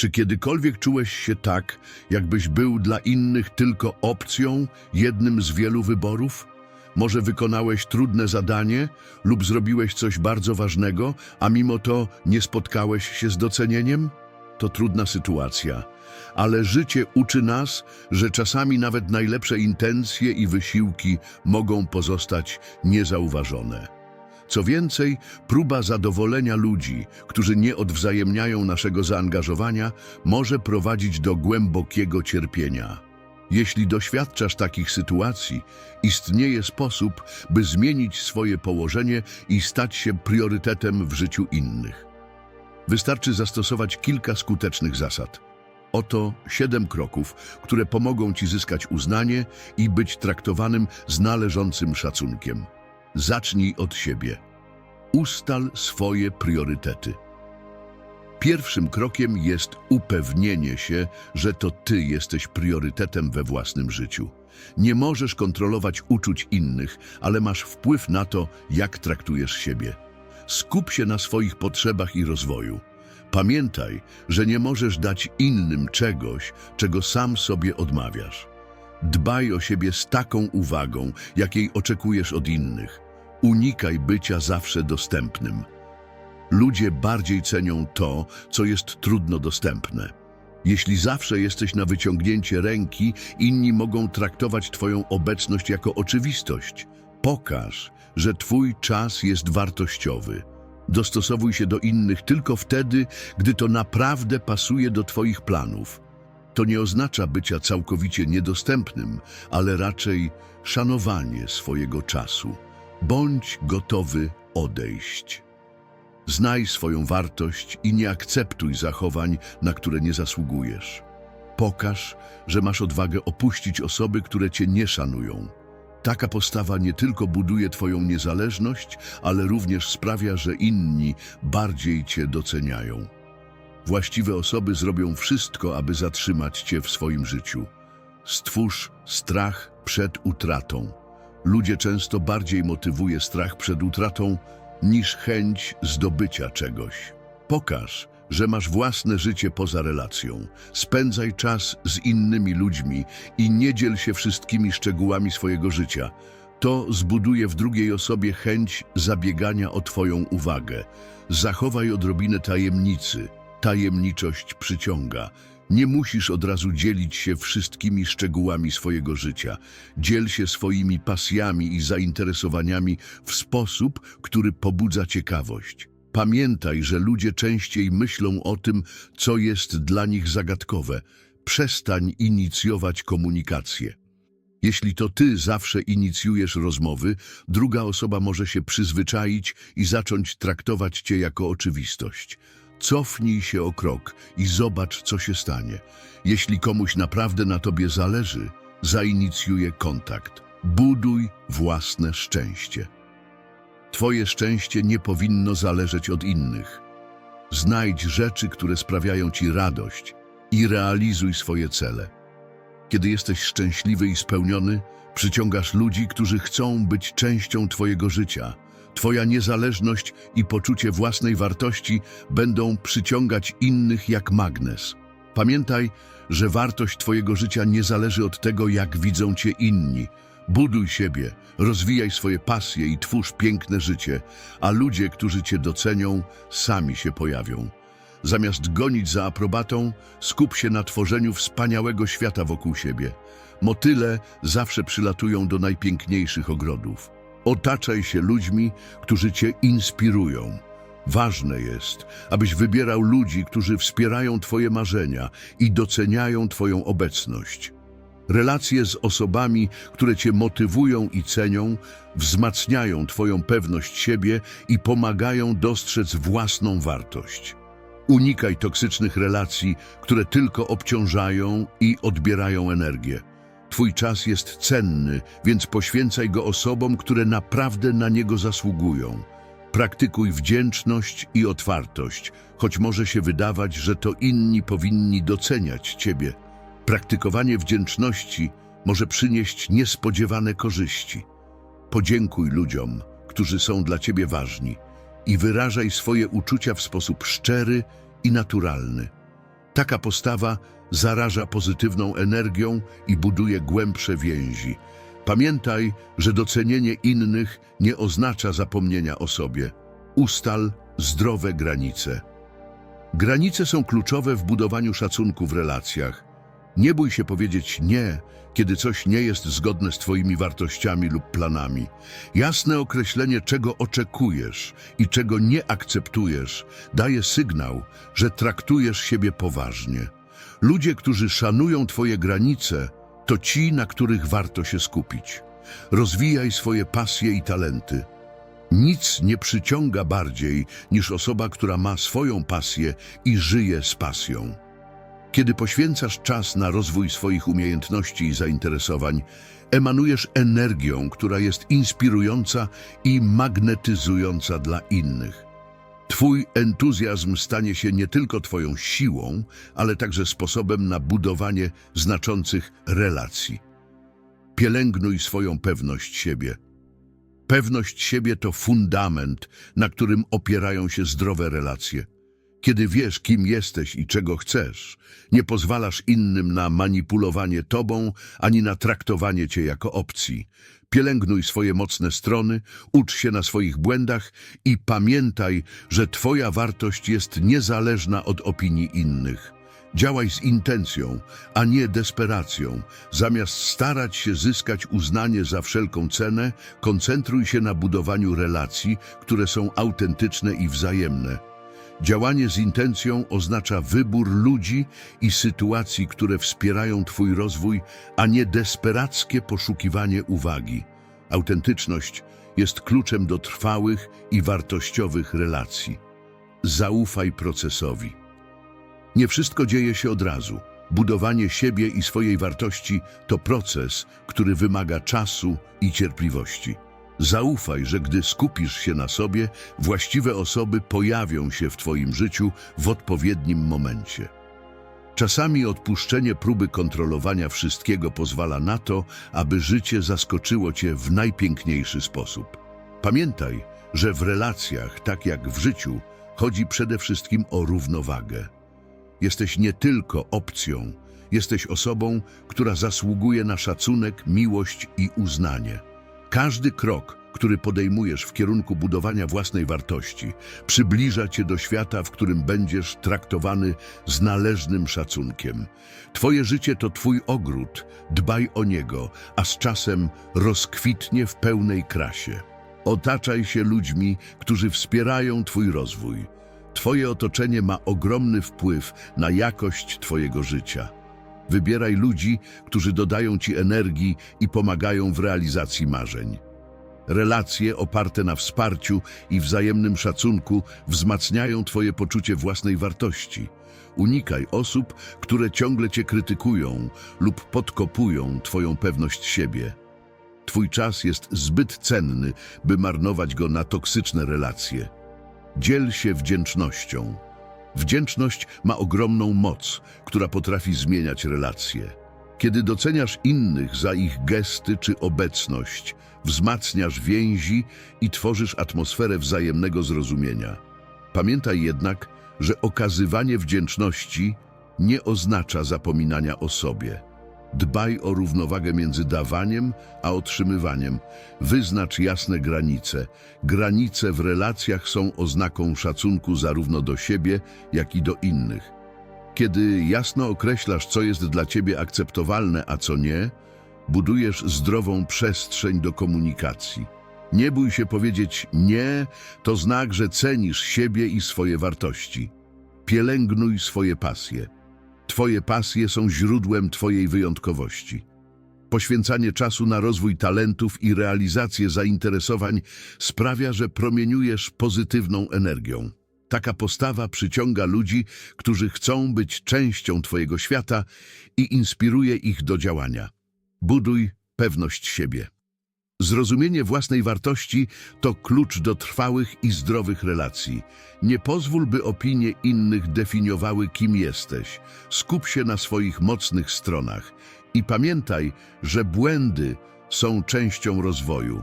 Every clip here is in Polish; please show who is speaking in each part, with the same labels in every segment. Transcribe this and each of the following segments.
Speaker 1: Czy kiedykolwiek czułeś się tak, jakbyś był dla innych tylko opcją, jednym z wielu wyborów? Może wykonałeś trudne zadanie lub zrobiłeś coś bardzo ważnego, a mimo to nie spotkałeś się z docenieniem? To trudna sytuacja, ale życie uczy nas, że czasami nawet najlepsze intencje i wysiłki mogą pozostać niezauważone. Co więcej, próba zadowolenia ludzi, którzy nie odwzajemniają naszego zaangażowania, może prowadzić do głębokiego cierpienia. Jeśli doświadczasz takich sytuacji, istnieje sposób, by zmienić swoje położenie i stać się priorytetem w życiu innych. Wystarczy zastosować kilka skutecznych zasad. Oto siedem kroków, które pomogą Ci zyskać uznanie i być traktowanym z należącym szacunkiem. Zacznij od siebie. Ustal swoje priorytety. Pierwszym krokiem jest upewnienie się, że to Ty jesteś priorytetem we własnym życiu. Nie możesz kontrolować uczuć innych, ale masz wpływ na to, jak traktujesz siebie. Skup się na swoich potrzebach i rozwoju. Pamiętaj, że nie możesz dać innym czegoś, czego sam sobie odmawiasz. Dbaj o siebie z taką uwagą, jakiej oczekujesz od innych. Unikaj bycia zawsze dostępnym. Ludzie bardziej cenią to, co jest trudno dostępne. Jeśli zawsze jesteś na wyciągnięcie ręki, inni mogą traktować Twoją obecność jako oczywistość. Pokaż, że Twój czas jest wartościowy. Dostosowuj się do innych tylko wtedy, gdy to naprawdę pasuje do Twoich planów. To nie oznacza bycia całkowicie niedostępnym, ale raczej szanowanie swojego czasu. Bądź gotowy odejść. Znaj swoją wartość i nie akceptuj zachowań, na które nie zasługujesz. Pokaż, że masz odwagę opuścić osoby, które cię nie szanują. Taka postawa nie tylko buduje Twoją niezależność, ale również sprawia, że inni bardziej Cię doceniają. Właściwe osoby zrobią wszystko, aby zatrzymać Cię w swoim życiu. Stwórz strach przed utratą. Ludzie często bardziej motywuje strach przed utratą niż chęć zdobycia czegoś. Pokaż, że masz własne życie poza relacją. Spędzaj czas z innymi ludźmi i nie dziel się wszystkimi szczegółami swojego życia. To zbuduje w drugiej osobie chęć zabiegania o Twoją uwagę. Zachowaj odrobinę tajemnicy. Tajemniczość przyciąga. Nie musisz od razu dzielić się wszystkimi szczegółami swojego życia. Dziel się swoimi pasjami i zainteresowaniami w sposób, który pobudza ciekawość. Pamiętaj, że ludzie częściej myślą o tym, co jest dla nich zagadkowe. Przestań inicjować komunikację. Jeśli to ty zawsze inicjujesz rozmowy, druga osoba może się przyzwyczaić i zacząć traktować cię jako oczywistość. Cofnij się o krok i zobacz, co się stanie. Jeśli komuś naprawdę na tobie zależy, zainicjuje kontakt. Buduj własne szczęście. Twoje szczęście nie powinno zależeć od innych. Znajdź rzeczy, które sprawiają ci radość i realizuj swoje cele. Kiedy jesteś szczęśliwy i spełniony, przyciągasz ludzi, którzy chcą być częścią Twojego życia. Twoja niezależność i poczucie własnej wartości będą przyciągać innych jak magnes. Pamiętaj, że wartość Twojego życia nie zależy od tego, jak widzą Cię inni. Buduj siebie, rozwijaj swoje pasje i twórz piękne życie, a ludzie, którzy Cię docenią, sami się pojawią. Zamiast gonić za aprobatą, skup się na tworzeniu wspaniałego świata wokół siebie. Motyle zawsze przylatują do najpiękniejszych ogrodów. Otaczaj się ludźmi, którzy Cię inspirują. Ważne jest, abyś wybierał ludzi, którzy wspierają Twoje marzenia i doceniają Twoją obecność. Relacje z osobami, które Cię motywują i cenią, wzmacniają Twoją pewność siebie i pomagają dostrzec własną wartość. Unikaj toksycznych relacji, które tylko obciążają i odbierają energię. Twój czas jest cenny, więc poświęcaj go osobom, które naprawdę na niego zasługują. Praktykuj wdzięczność i otwartość, choć może się wydawać, że to inni powinni doceniać Ciebie. Praktykowanie wdzięczności może przynieść niespodziewane korzyści. Podziękuj ludziom, którzy są dla Ciebie ważni i wyrażaj swoje uczucia w sposób szczery i naturalny. Taka postawa zaraża pozytywną energią i buduje głębsze więzi. Pamiętaj, że docenienie innych nie oznacza zapomnienia o sobie. Ustal zdrowe granice. Granice są kluczowe w budowaniu szacunku w relacjach. Nie bój się powiedzieć nie, kiedy coś nie jest zgodne z Twoimi wartościami lub planami. Jasne określenie, czego oczekujesz i czego nie akceptujesz, daje sygnał, że traktujesz siebie poważnie. Ludzie, którzy szanują Twoje granice, to ci, na których warto się skupić. Rozwijaj swoje pasje i talenty. Nic nie przyciąga bardziej niż osoba, która ma swoją pasję i żyje z pasją. Kiedy poświęcasz czas na rozwój swoich umiejętności i zainteresowań, emanujesz energią, która jest inspirująca i magnetyzująca dla innych. Twój entuzjazm stanie się nie tylko Twoją siłą, ale także sposobem na budowanie znaczących relacji. Pielęgnuj swoją pewność siebie. Pewność siebie to fundament, na którym opierają się zdrowe relacje. Kiedy wiesz, kim jesteś i czego chcesz, nie pozwalasz innym na manipulowanie tobą ani na traktowanie cię jako opcji. Pielęgnuj swoje mocne strony, ucz się na swoich błędach i pamiętaj, że twoja wartość jest niezależna od opinii innych. Działaj z intencją, a nie desperacją. Zamiast starać się zyskać uznanie za wszelką cenę, koncentruj się na budowaniu relacji, które są autentyczne i wzajemne. Działanie z intencją oznacza wybór ludzi i sytuacji, które wspierają Twój rozwój, a nie desperackie poszukiwanie uwagi. Autentyczność jest kluczem do trwałych i wartościowych relacji. Zaufaj procesowi. Nie wszystko dzieje się od razu. Budowanie siebie i swojej wartości to proces, który wymaga czasu i cierpliwości. Zaufaj, że gdy skupisz się na sobie, właściwe osoby pojawią się w Twoim życiu w odpowiednim momencie. Czasami odpuszczenie próby kontrolowania wszystkiego pozwala na to, aby życie zaskoczyło Cię w najpiękniejszy sposób. Pamiętaj, że w relacjach, tak jak w życiu, chodzi przede wszystkim o równowagę. Jesteś nie tylko opcją, jesteś osobą, która zasługuje na szacunek, miłość i uznanie. Każdy krok, który podejmujesz w kierunku budowania własnej wartości, przybliża cię do świata, w którym będziesz traktowany z należnym szacunkiem. Twoje życie to twój ogród, dbaj o niego, a z czasem rozkwitnie w pełnej krasie. Otaczaj się ludźmi, którzy wspierają twój rozwój. Twoje otoczenie ma ogromny wpływ na jakość Twojego życia. Wybieraj ludzi, którzy dodają Ci energii i pomagają w realizacji marzeń. Relacje oparte na wsparciu i wzajemnym szacunku wzmacniają Twoje poczucie własnej wartości. Unikaj osób, które ciągle Cię krytykują lub podkopują Twoją pewność siebie. Twój czas jest zbyt cenny, by marnować go na toksyczne relacje. Dziel się wdzięcznością. Wdzięczność ma ogromną moc, która potrafi zmieniać relacje. Kiedy doceniasz innych za ich gesty czy obecność, wzmacniasz więzi i tworzysz atmosferę wzajemnego zrozumienia. Pamiętaj jednak, że okazywanie wdzięczności nie oznacza zapominania o sobie. Dbaj o równowagę między dawaniem a otrzymywaniem. Wyznacz jasne granice. Granice w relacjach są oznaką szacunku zarówno do siebie, jak i do innych. Kiedy jasno określasz, co jest dla ciebie akceptowalne, a co nie, budujesz zdrową przestrzeń do komunikacji. Nie bój się powiedzieć nie, to znak, że cenisz siebie i swoje wartości. Pielęgnuj swoje pasje. Twoje pasje są źródłem Twojej wyjątkowości. Poświęcanie czasu na rozwój talentów i realizację zainteresowań sprawia, że promieniujesz pozytywną energią. Taka postawa przyciąga ludzi, którzy chcą być częścią Twojego świata i inspiruje ich do działania. Buduj pewność siebie. Zrozumienie własnej wartości to klucz do trwałych i zdrowych relacji. Nie pozwól, by opinie innych definiowały, kim jesteś. Skup się na swoich mocnych stronach i pamiętaj, że błędy są częścią rozwoju.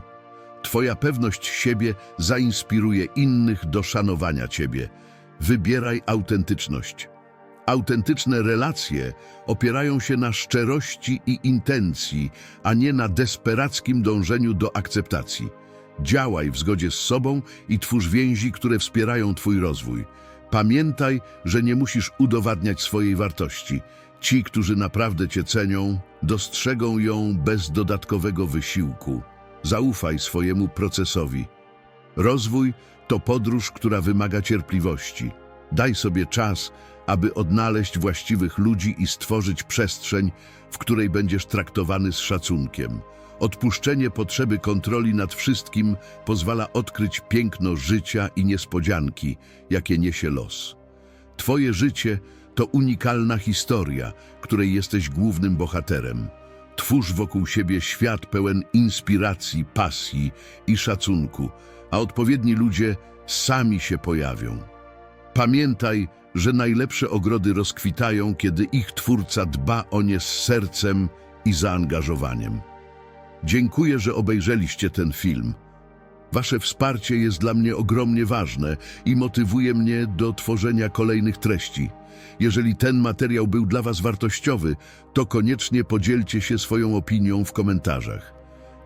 Speaker 1: Twoja pewność siebie zainspiruje innych do szanowania Ciebie. Wybieraj autentyczność. Autentyczne relacje opierają się na szczerości i intencji, a nie na desperackim dążeniu do akceptacji. Działaj w zgodzie z sobą i twórz więzi, które wspierają Twój rozwój. Pamiętaj, że nie musisz udowadniać swojej wartości. Ci, którzy naprawdę Cię cenią, dostrzegą ją bez dodatkowego wysiłku. Zaufaj swojemu procesowi. Rozwój to podróż, która wymaga cierpliwości. Daj sobie czas, aby odnaleźć właściwych ludzi i stworzyć przestrzeń, w której będziesz traktowany z szacunkiem. Odpuszczenie potrzeby kontroli nad wszystkim pozwala odkryć piękno życia i niespodzianki, jakie niesie los. Twoje życie to unikalna historia, której jesteś głównym bohaterem. Twórz wokół siebie świat pełen inspiracji, pasji i szacunku, a odpowiedni ludzie sami się pojawią. Pamiętaj, że najlepsze ogrody rozkwitają, kiedy ich twórca dba o nie z sercem i zaangażowaniem. Dziękuję, że obejrzeliście ten film. Wasze wsparcie jest dla mnie ogromnie ważne i motywuje mnie do tworzenia kolejnych treści. Jeżeli ten materiał był dla Was wartościowy, to koniecznie podzielcie się swoją opinią w komentarzach.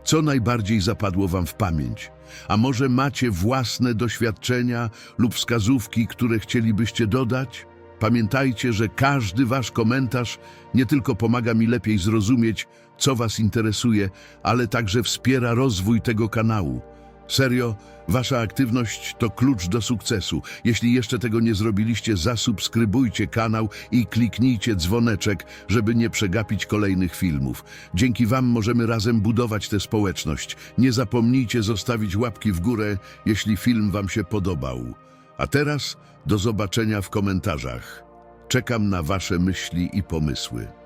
Speaker 1: Co najbardziej zapadło Wam w pamięć? A może macie własne doświadczenia lub wskazówki, które chcielibyście dodać? Pamiętajcie, że każdy Wasz komentarz nie tylko pomaga mi lepiej zrozumieć, co Was interesuje, ale także wspiera rozwój tego kanału. Serio, Wasza aktywność to klucz do sukcesu. Jeśli jeszcze tego nie zrobiliście, zasubskrybujcie kanał i kliknijcie dzwoneczek, żeby nie przegapić kolejnych filmów. Dzięki Wam możemy razem budować tę społeczność. Nie zapomnijcie zostawić łapki w górę, jeśli film Wam się podobał. A teraz do zobaczenia w komentarzach. Czekam na Wasze myśli i pomysły.